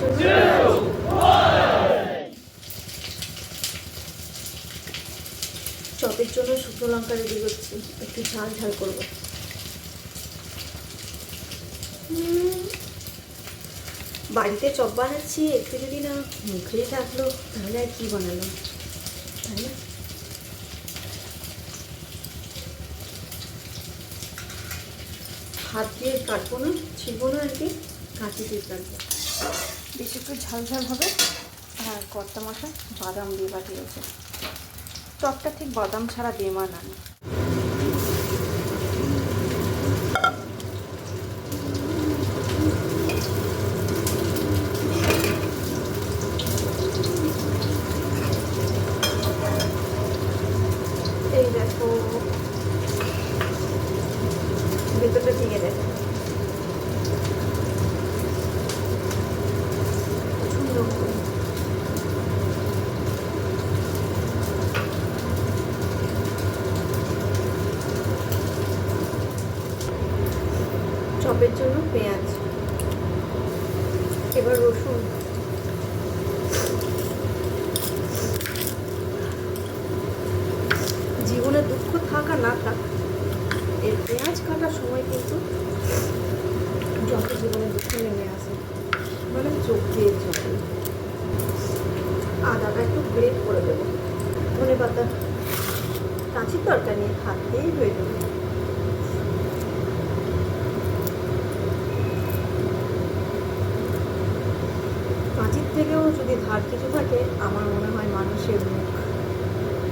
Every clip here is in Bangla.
জন্য পেঁয়াজ চপের জন্য শুকনো লঙ্কা রেডি করছি। একটু ঝাল ঝাল করব। বাড়িতে চপ বানাচ্ছি, একটু যদি না মুখেই থাকল, তাহলে আর কি বানালাম তাই না? হাত দিয়ে কাটবো না ছিলবো না আর কি কাঁচি দিয়ে কাটবো। বেশি একটু ঝালঝাল ঝাল হবে। আর কর্তা মশাই বাদাম দিয়ে পাঠিয়েছে। টকটা ঠিক বাদাম ছাড়া বেমান আনে এই দেখো ভেতরটা ভেঙে দেখো সুন্দর করে। চপের জন্য পেঁয়াজ, এবার রসুন। জীবনে দুঃখ থাকা না থাক, এই পেঁয়াজ কাটার সময় কিন্তু যত জীবনে দুঃখ নেমে আসে মানে চোখ দিয়ে চলে। আদাটা একটু গ্রেট করে দেবো। ধনে পাতা কাঁচির তরকারি হাত দিয়েই হয়ে যাবে। কাঁচির থেকেও যদি ধার কিছু থাকে, আমার মনে হয় মানুষের মুখ।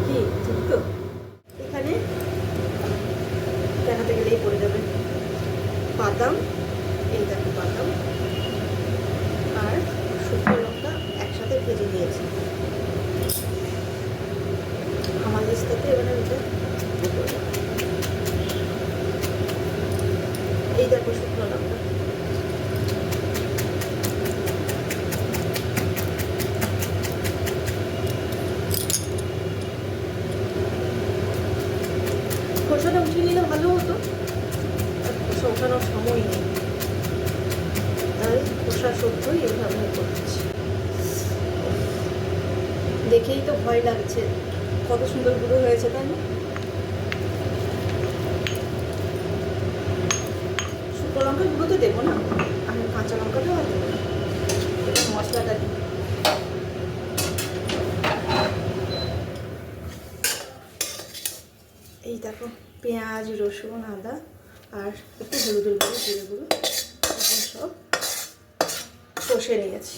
কি? ঠিক তো? এখানে দেখাতে গেলেই পড়ে যাবে। বাদাম, এই দেখো বাদাম। আর শুকনো লঙ্কা একসাথে ভেজে নিয়েছি আমার লিস্টাতে এবারে এটা দিয়ে দেবো। এই দেখো শুকনো লঙ্কা খোসাটা উঠিয়ে নিলে ভালো হতো। আর ওঠানোর সময় নেই। তাই সত্যই এইভাবে করছি। দেখেই তো ভয় লাগছে। কত সুন্দর গুঁড়ো হয়েছে, তাই না? শুকনো লঙ্কা গুঁড়ো তো দেবো না? আমি কাঁচা লঙ্কাটাও আর দেবো না। মশলাটা দিই। এই দেখো। পেঁয়াজ, রসুন, আদা আর একটু হলুদের গুঁড়ো, জিরে গুঁড়ো এখন সব কষে নিয়েছি।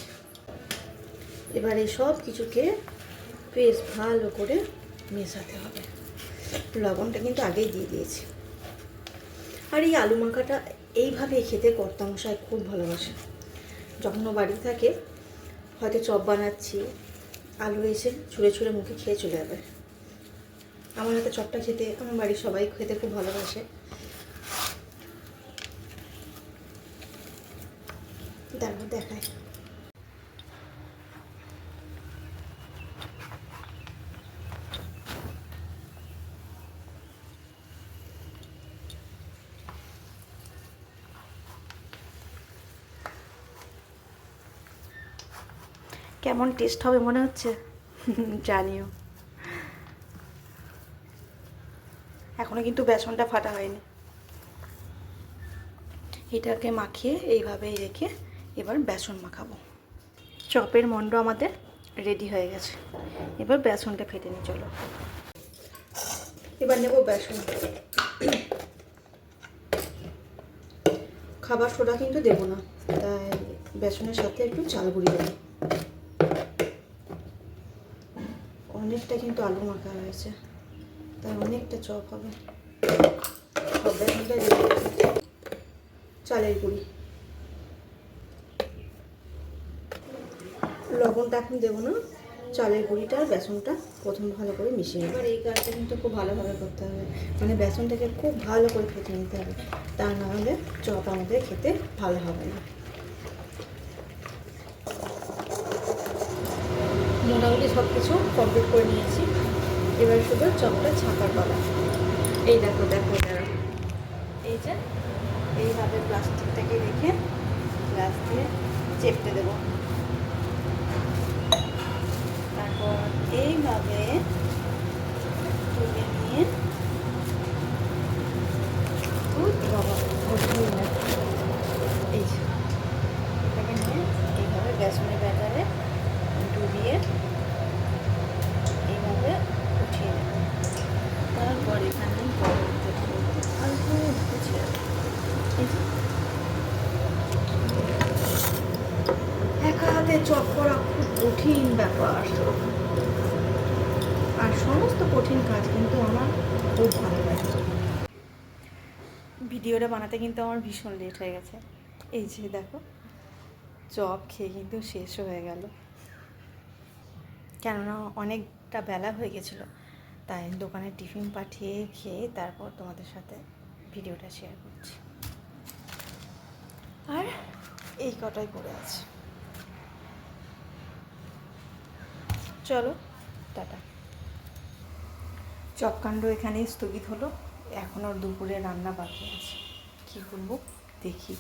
এবার এই সব কিছুকে বেশ ভালো করে মেশাতে হবে। লবণটা কিন্তু আগেই দিয়ে দিয়েছি। আর এই আলু মাখাটা এইভাবে খেতে কর্তামশাই খুব ভালোবাসে যখন বাড়ি থাকে, হয়তো চপ বানাচ্ছি, আলু এসে ছুঁড়ে ছুঁড়ে মুখে খেয়ে চলে যাবে। আমার হাতে চপটা খেতে, আমার বাড়ির সবাই খেতে খুব ভালোবাসে। তারপর দেখায় কেমন টেস্ট হবে মনে হচ্ছে? জানিও। এখনও কিন্তু বেসনটা ফাটা হয়নি। এটাকে মাখিয়ে এইভাবেই রেখে এবার বেসন মাখাবো। চপের মণ্ড আমাদের রেডি হয়ে গেছে। এবার বেসনটা ফেটে নিয়ে চলো। এবার নেব বেসন। খাবার সোডা কিন্তু দেবো না, তাই বেসনের সাথে একটু চাল গুঁড়ি দেবো। অনেকটা কিন্তু আলু মাখা হয়েছে। তাই অনেকটা চপ হবে। চালের গুঁড়ি। লবণটা এখন দেবো না। চালের গুঁড়িটা আর বেসনটা প্রথম ভালো করে মিশিয়ে এবার এই কাজটা কিন্তু খুব ভালোভাবে করতে হবে। মানে বেসনটাকে খুব ভালো করে ফেটে নিতে হবে। তা না হলে চপ আমাদের খেতে ভালো হবে না। মোটামুটি সব কিছু কমপ্লিট করে নিয়েছি। এবার শুধু চকটা ছাঁকার করা এই দেখো দেখো দাঁড়া এই যে, এইভাবে প্লাস্টিকটাকে রেখে গ্লাস দিয়ে চেপতে দেবো। তারপর এইভাবে একা হাতে চপ করা খুব কঠিন ব্যাপার। আর সমস্ত কঠিন কাজ কিন্তু আমার খুব ভালো লাগে। ভিডিওটা বানাতে কিন্তু আমার ভীষণ লেট হয়ে গেছে। এই যে দেখো, চপ খেয়ে কিন্তু শেষ হয়ে গেল। কেননা অনেকটা বেলা হয়ে গেছিল, তাই দোকানে টিফিন পাঠিয়ে খেয়ে তারপর তোমাদের সাথে ভিডিওটা শেয়ার করছি। আর এই কটাই পড়ে আছে। চলো, টাটা। চপকাণ্ড এখানেই স্থগিত হলো। এখন আর দুপুরে রান্না বাকি আছে। কী করব? দেখি।